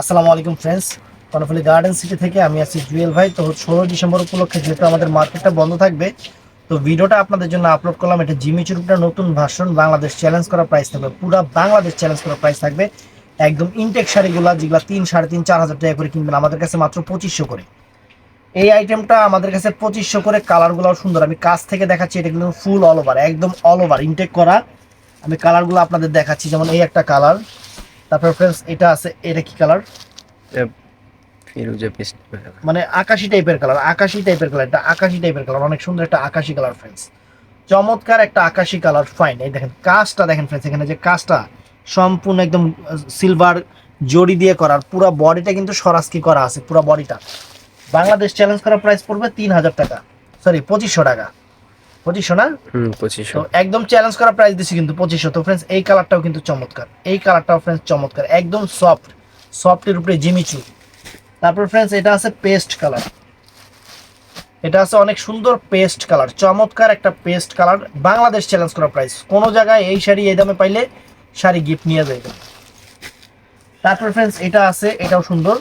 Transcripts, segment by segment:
আসসালামু আলাইকুম friends Karnaphuli garden city থেকে আমি আছি জুয়েল ভাই। তো ষোলো ডিসেম্বর উপলক্ষে যেহেতু আমাদের মার্কেটটা বন্ধ থাকবে, তো ভিডিওটা আপনাদের জন্য আপলোড করলাম। এটা জিমি চুরুপটার নতুন ভার্সন বাংলাদেশ চ্যালেঞ্জ করা প্রাইস থাকবে। পুরো বাংলাদেশ চ্যালেঞ্জ করা প্রাইস থাকবে। একদম ইনটেক শাড়িগুলো, যেগুলো তিন, সাড়ে তিন, চার হাজার টাকা করে কিনবেন, আমাদের কাছে মাত্র পঁচিশশো করে। এই আইটেমটা আমাদের কাছে পঁচিশশো করে কালারগুলোও সুন্দর। আমি কাছ থেকে দেখাচ্ছি, এটা কিন্তু ফুল অল ওভার একদম অল ওভার ইনটেক করা। আমি কালারগুলো আপনাদের দেখাচ্ছি, যেমন এই একটা কালার তারপর ফ্রেন্ডস এটা আছে এটা কি কালার ফিরোজা পেস্ট মানে আকাশি টাইপের কালার আকাশি টাইপের কালার এটা আকাশি টাইপের কালার অনেক সুন্দর একটা আকাশি কালার ফ্রেন্ডস চমৎকার একটা আকাশি কালার ফাইন এই দেখেন কাজটা দেখেন ফ্রেন্ডস এখানে যে কাজটা সম্পূর্ণ একদম সিলভার জড়ি দিয়ে করার পুরো বডিটা কিন্তু সরাসকি করা আছে পুরো বডিটা বাংলাদেশ চ্যালেঞ্জ করা প্রাইস পড়বে তিন হাজার টাকা সরি পঁচিশশো টাকা। পঁচিশশো না? পঁচিশশো। একদম চ্যালেঞ্জ করা প্রাইস দিছি কিন্তু পঁচিশশো। তো ফ্রেন্ডস এই কালারটাও কিন্তু চমৎকার। এই কালারটাও ফ্রেন্ডস চমৎকার। একদম সফট সফটের উপরে জিমিচু তারপর ফ্রেন্ডস এটা আছে পেস্ট কালার এটা আছে অনেক সুন্দর পেস্ট কালার চমৎকার একটা পেস্ট কালার বাংলাদেশ চ্যালেঞ্জ করা প্রাইস কোনো জায়গায় এই শাড়ি এই দামে পাইলে শাড়ি গিফট নিয়ে যাবে। তারপর ফ্রেন্ডস এটা আছে এটাও সুন্দর।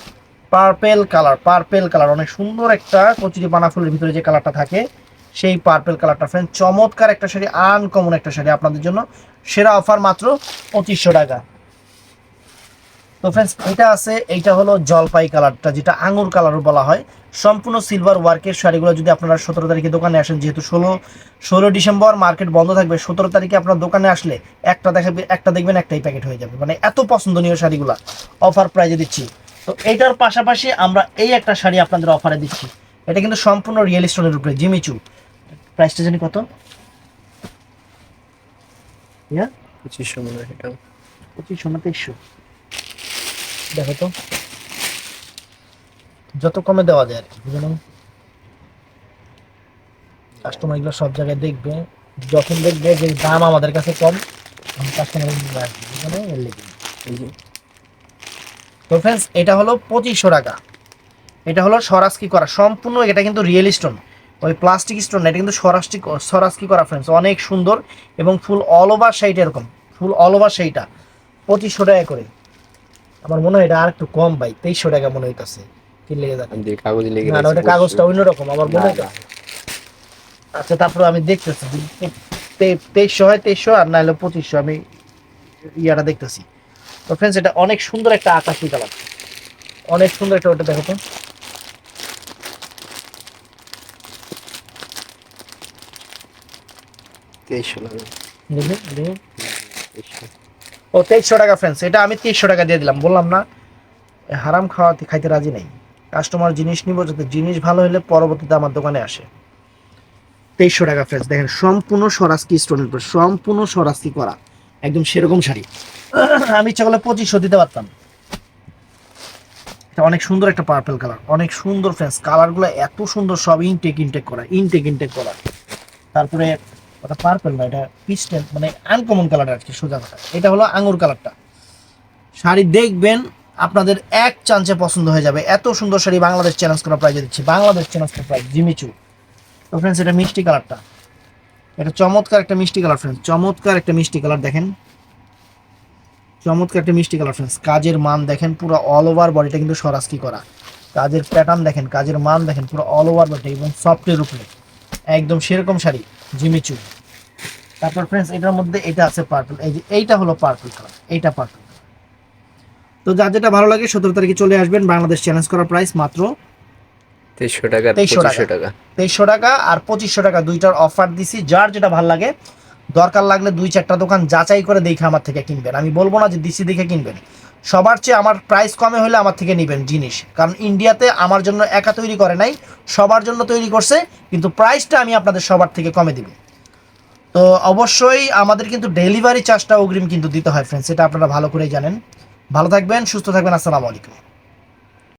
পার্পেল কালার পার্পেল কালার অনেক সুন্দর একটা কচুরি পানা ফুলের ভিতরে যে কালারটা থাকে সেই পার্পেল কালারটা ফ্রেন্ড চমৎকার একটা শাড়ি আনকমন একটা শাড়ি আপনাদের জন্য। সেরা অফার মাত্র পঁচিশশো টাকা। তো ফ্রেন্ডস এটা আছে, এইটা হলো জলপাই কালারটা যেটা আঙুর কালারও বলা হয়। সম্পূর্ণ সিলভার ওয়ার্কের শাড়িগুলো যদি আপনারা সতেরো তারিখে দোকানে আসেন, যেহেতু ষোলো ষোলো ডিসেম্বর মার্কেট বন্ধ থাকবে, সতেরো তারিখে আপনার দোকানে আসলে একটা দেখাবে, একটা দেখবেন, একটাই প্যাকেট হয়ে যাবে। মানে এত পছন্দনীয় শাড়িগুলো অফার প্রাইজে দিচ্ছি। তো এইটার পাশাপাশি আমরা এই একটা শাড়ি আপনাদের অফারে দিচ্ছি। এটা কিন্তু সম্পূর্ণ রিয়েল স্টোনের উপরে, জিমিচু। প্রাইসটা জানি কত? ইয়া? পঁচিশশো মনে হয় এটা। পঁচিশশো না তেইশশো? দেখো তো। যত কমে দেওয়া যায় আর কি বুঝলেন কাস্টমার এগুলো সব জায়গায় দেখবে। যখন দেখবে যে দাম আমাদের কাছে কম কাস্টমার বুঝলেন এর লেগে। তো ফ্রেন্ডস এটা হলো পঁচিশশো টাকা। এটা হলো স্বরাজ সরাসকি করা? সম্পূর্ণ এটা কিন্তু রিয়েল স্টোন ওই প্লাস্টিক স্টোন না এটা কিন্তু সরাসটি সরাসকি করা ফ্রেন্ডস অনেক সুন্দর এবং ফুল অল ওভার সাইড এরকম ফুল অল ওভার সেইটা পঁচিশশো টাকা করে। আমার মনে হয় এটা আর একটু কম ভাই তেইশশো টাকা মনে হইতেছে কি লেগে যাবে দিয়ে কাগজে লেগে না না, ওটা কাগজটা অন্যরকম আমার মনে হইতেছে আচ্ছা তারপর আমি দেখতেছি তেইশশো হয় তেইশশো আর না হলে পঁচিশশো আমি ইয়াটা দেখতেছি। তো ফ্রেন্ডস এটা অনেক সুন্দর একটা আকাশি কালার। অনেক সুন্দর একটা ওটা দেখো তো। তেইশশো ও, তেইশশো টাকা ফ্রেন্ডস এটা আমি তেইশশো টাকা দিয়ে দিলাম। বললাম না, হারাম খাওয়াতে খাইতে রাজি নেই। কাস্টমার জিনিস নিব, যাতে জিনিস ভালো হলে পরবর্তীতে আমার দোকানে আসে। তেইশশো টাকা ফ্রেন্ডস দেখেন, সম্পূর্ণ সরাসকি স্টোনের উপর, সম্পূর্ণ সরাসকি করা। একদম সেরকম শাড়ি। আমি ইচ্ছা করলে পঁচিশশো দিতে পারতাম। এটা অনেক সুন্দর একটা পার্পল কালার অনেক সুন্দর ফ্রেন্ডস কালারগুলো এত সুন্দর, সব ইনটেক ইনটেক করা ইনটেক ইনটেক করা। তারপরে ওটা পার্পল না এটা পিস্টেল মানে আনকমন কালার আর কি, সোজা কথা। এটা হলো আঙুর কালারটা শাড়ি দেখবেন, আপনাদের এক চান্সে পছন্দ হয়ে যাবে। এত সুন্দর শাড়ি বাংলাদেশ চ্যালেঞ্জ করা প্রাইজে দিচ্ছি। বাংলাদেশ চ্যালেঞ্জ করা প্রাইজ জিমিচু তো ফ্রেন্ডস এটা মিষ্টি কালারটা এটা চমৎকার একটা মিষ্টি কালার ফ্রেন্ডস চমৎকার একটা মিষ্টি কালার দেখেন। চমৎকার একটা মিষ্টি কালার ফ্রেন্ডস কাজের মান দেখেন, পুরো অল ওভার বডিটা কিন্তু সরাসকি করা। কাজের প্যাটার্ন দেখেন, কাজের মান দেখেন, পুরো অল ওভার বডি এবং সফটের উপরে। একদম সেরকম শাড়ি। জিমিচু তারপর ফ্রেন্ডস এটার মধ্যে এটা আছে পার্পল এই যে এইটা হলো পার্পল কালার এইটা পার্পল তো যার যেটা ভালো লাগে সতেরো তারিখে চলে আসবেন বাংলাদেশ চ্যালেঞ্জ করার প্রাইস মাত্র তেইশশো টাকা আর 2300 টাকা। পঁচিশশো টাকা। তেইশশো টাকা আর পঁচিশশো টাকা দুইটার অফার দিছি। যার যেটা ভালো লাগে দরকার লাগলে দুই চারটা দোকান যাচাই করে দেখে আমার থেকে কিনবেন। আমি বলব না যে দিসি দেখে কিনবেন। সবার চেয়ে আমার প্রাইস কমে হলে আমার থেকে নেবেন জিনিস। কারণ ইন্ডিয়াতে আমার জন্য একা তৈরি করে নাই, সবার জন্য তৈরি করছে, কিন্তু প্রাইসটা আমি আপনাদের সবার থেকে কমে দিব। তো অবশ্যই আমাদের কিন্তু ডেলিভারি চার্জটা অগ্রিম কিন্তু দিতে হয় ফ্রেন্ডস এটা আপনারা ভালো করেই জানেন। ভালো থাকবেন, সুস্থ থাকবেন, আসসালামু আলাইকুম।